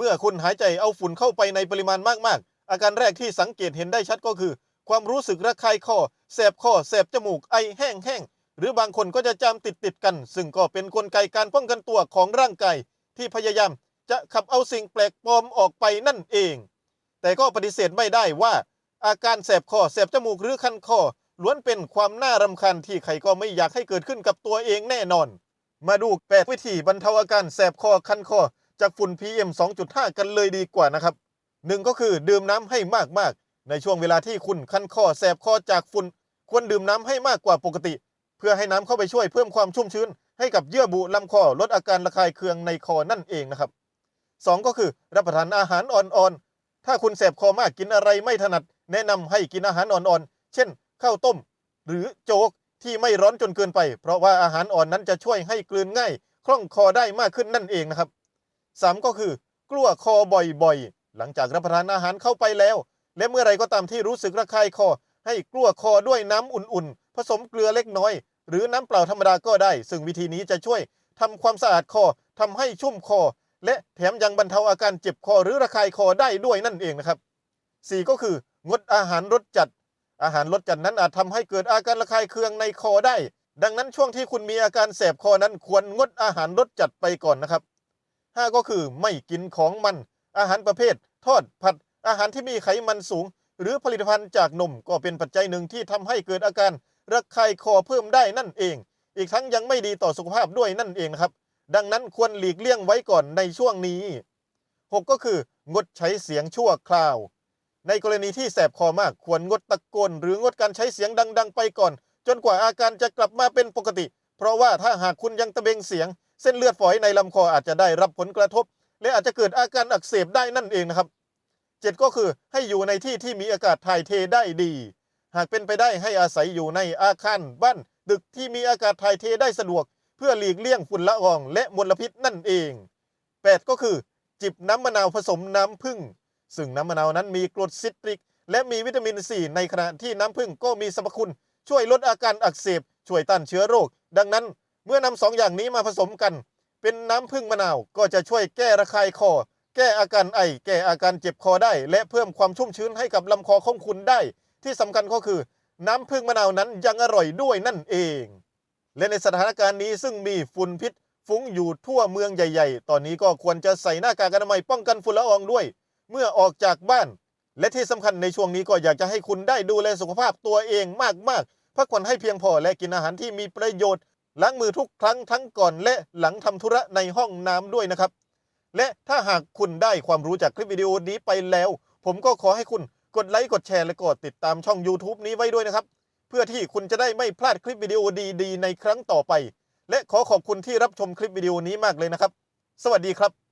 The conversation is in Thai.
เมื่อคุณหายใจเอาฝุ่นเข้าไปในปริมาณมากๆ อาการแรกที่สังเกตเห็นได้ชัดก็คือ ความรู้สึกระคายคอแสบคอแสบจมูกไอแห้งๆหรือบางคนก็จะจามติดติดๆกัน ซึ่งก็เป็นนกลไกการป้องกันตัวของร่างกายที่พยายามจะขับเอาสิ่งแปลกปลอมออกไปนั่นเอง แต่ก็ปฏิเสธไม่ได้ว่า อาการแสบคอแสบจมูกหรือคันคอล้วนเป็นความน่ารำคาญที่ใครก็ไม่อยากให้เกิดขึ้นกับตัวเองแน่นอน มาดูแปดวิธีบรรเทาอาการแสบคอคันคอ จากฝุ่น PM 2.5 กันเลยดีกว่านะครับหนึ่งก็คือดื่มน้ำให้มากๆ ในช่วงเวลาที่คุณคันคอแสบคอจากฝุ่น ควรดื่มน้ำให้มากกว่าปกติ เพื่อให้น้ำเข้าไปช่วยเพิ่มความชุ่มชื้น ให้กับเยื่อบุลำคอลดอาการระคายเคืองในคอนั่นเองนะครับสองก็คือรับประทานอาหารอ่อนๆ ถ้าคุณแสบคอมากกินอะไรไม่ถนัด แนะนำให้กินอาหารอ่อนๆ เช่น ข้าวต้ม หรือโจ๊กที่ไม่ร้อนจนเกินไป เพราะว่าอาหารอ่อนนั้นจะช่วยให้กลืนง่าย คล่องคอได้มากขึ้นนั่นเองนะครับ สามก็คือกลั้วคอบ่อยๆ หลังจากรับประทานอาหารเข้าไปแล้ว และเมื่อไรก็ตามที่รู้สึกระคายคอ ให้กลั้วคอด้วยน้ำอุ่นๆ ผสมเกลือเล็กน้อย หรือน้ำเปล่าธรรมดาก็ได้ ซึ่งวิธีนี้จะช่วยทำความสะอาดคอทำให้ชุ่มคอ และแถมยังบรรเทาอาการเจ็บคอหรือระคายคอได้ด้วยนั่นเองนะครับสี่ก็คืองดอาหารรสจัด อาหารรสจัดนั้นอาจทำให้เกิดอาการระคายเคืองในคอได้ ดังนั้นช่วงที่คุณมีอาการแสบคอนั้นควรงดอาหารรสจัดไปก่อนนะครับ ห้าก็คือไม่กินของมัน อาหารประเภท ทอดผัด อาหารที่มีไขมันสูง หรือผลิตภัณฑ์จากนมก็เป็นปัจจัยหนึ่งที่ทำให้เกิดอาการระคายคอเพิ่มได้นั่นเอง อีกทั้งยังไม่ดีต่อสุขภาพด้วยนั่นเองนะครับ ดังนั้นควรหลีกเลี่ยงไว้ก่อนในช่วงนี้ 6 ก็คืองดใช้เสียงชั่วคราว ในกรณีที่แสบคอมากควรงดตะโกนหรืองดการใช้เสียงดัง ๆ ไปก่อน จนกว่าอาการจะกลับมาเป็นปกติ เพราะว่าถ้าหากคุณยังตะเบงเสียง เส้นเลือดฝอยในลำคออาจจะได้รับผลกระทบ และอาจจะเกิดอาการอักเสบได้นั่นเองนะครับเจ็ดก็คือให้อยู่ในที่ที่มีอากาศถ่ายเทได้ดี หากเป็นไปได้ให้อาศัยอยู่ในอาคารบ้านตึกที่มีอากาศถ่ายเทได้สะดวก เพื่อหลีกเลี่ยงฝุ่นละออง และมลพิษนั่นเอง 8 ก็คือ จิบน้ำมะนาวผสมน้ำผึ้งซึ่งน้ำมะนาวนั้นมีกรดซิตริก และมีวิตามินซีในขณะที่น้ำผึ้งก็มีสรรพคุณ ช่วยลดอาการอักเสบ ช่วยต้านเชื้อโรค ดังนั้น เมื่อนำสองอย่างนี้มาผสมกัน เป็นน้ำผึ้งมะนาวก็จะช่วยแก้ระคายคอ แก้อาการไอ แก้อาการเจ็บคอได้ และเพิ่มความชุ่มชื้นให้กับลำคอของคุณได้ ที่สำคัญก็คือ น้ำผึ้งมะนาวนั้นยังอร่อยด้วยนั่นเอง และในสถานการณ์นี้ซึ่งมีฝุ่นพิษฟุ้งอยู่ทั่วเมืองใหญ่ ๆ ตอนนี้ก็ควรจะใส่หน้ากากอนามัยป้องกันฝุ่นละอองด้วย เมื่อออกจากบ้าน และที่สำคัญในช่วงนี้ก็อยากจะให้คุณได้ดูแลสุขภาพตัวเองมากๆพักผ่อนให้เพียงพอและกินอาหารที่มีประโยชน์ ล้างมือทุกครั้งทั้งก่อนและหลังทำธุระในห้องน้ำด้วยนะครับ และถ้าหากคุณได้ความรู้จากคลิปวิดีโอนี้ไปแล้ว ผมก็ขอให้คุณกดไลค์กดแชร์และกดติดตามช่อง YouTube นี้ไว้ด้วยนะครับ เพื่อที่คุณจะได้ไม่พลาดคลิปวิดีโอดีๆในครั้งต่อไป และขอขอบคุณที่รับชมคลิปวิดีโอนี้มากเลยนะครับ สวัสดีครับ